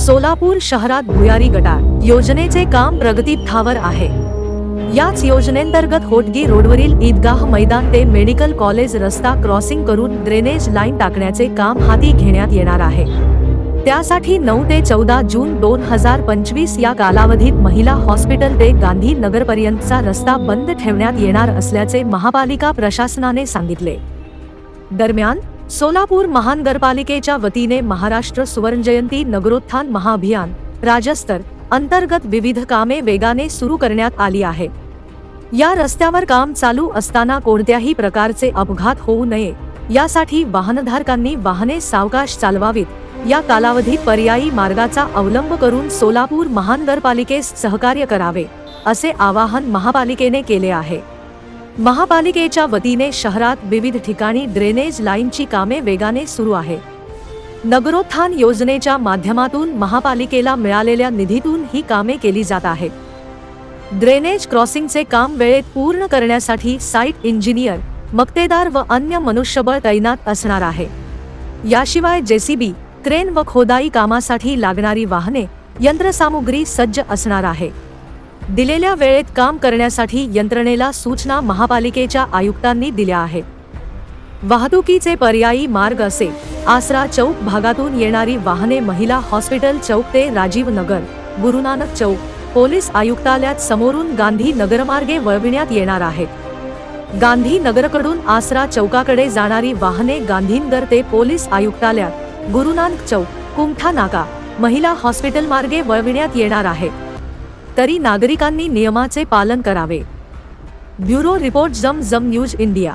सोलापूर शहरात भुयारी गटार योजनेचे काम प्रगतीपथावर आहे. याच योजनेंतर्गत होटगी रोडवरील ईदगाह मैदान ते मेडिकल कॉलेज रस्ता क्रॉसिंग करून ड्रेनेज लाईन टाकण्याचे काम हाती घेण्यात येणार आहे. त्यासाठी नऊ ते चौदा जून दोन हजार पंचवीस या कालावधीत महिला हॉस्पिटल ते गांधी नगरपर्यंतचा रस्ता बंद ठेवण्यात येणार असल्याचे महापालिका प्रशासनाने सांगितले. दरम्यान सोलापूर महानगरपालिकेच्या वतीने महाराष्ट्र सुवर्णजयंती नगरोत्थान महाअभियान राजस्तर अंतर्गत विविध कामे वेगाने सुरू करण्यात आली आहेत या रस्त्यावर काम चालू असताना कोणत्याही प्रकारचे अपघात होऊ नये यासाठी वाहनधारकांनी वाहने सावकाश चालवावीत या कालावधीत पर्यायी मार्गाचा अवलंब करून सोलापूर महानगरपालिकेस सहकार्य करावे असे आवाहन महापालिकेने केले आहे. महापालिकेच्या वतीने शहरात विविध ठिकाणी ड्रेनेज लाईनची कामे वेगाने सुरू आहे. नगरोत्थान योजनेच्या माध्यमातून महापालिकेला मिळालेल्या निधीतून ही कामे केली जात आहेत. ड्रेनेज क्रॉसिंगचे काम वेळेत पूर्ण करण्यासाठी साईट इंजिनियर मक्तेदार व अन्य मनुष्यबळ तैनात असणार आहे. याशिवाय जेसीबी क्रेन व खोदाई कामासाठी लागणारी वाहने यंत्रसामुग्री सज्ज असणार आहे. दिलेल्या वेळेत काम करण्यासाठी यंत्रणेला सूचना महापालिकेच्या आयुक्तांनी दिल्या आहेत. वाहतुकीचे पर्यायी मार्ग असे आसरा चौक भागातून येणारी वाहने महिला हॉस्पिटल चौक ते राजीव नगर गुरुनानक चौक पोलीस आयुक्तालयात समोरून गांधी नगरमार्गे वळविण्यात येणार आहेत. गांधी नगरकडून आसरा चौकाकडे जाणारी वाहने गांधीनगर ते पोलीस आयुक्तालयात गुरुनानक चौक कुंठा नाका महिला हॉस्पिटल मार्गे वळविण्यात येणार आहेत. तरी नागरिकांनी नियमाचे पालन करावे. ब्युरो रिपोर्ट जम जम न्यूज इंडिया.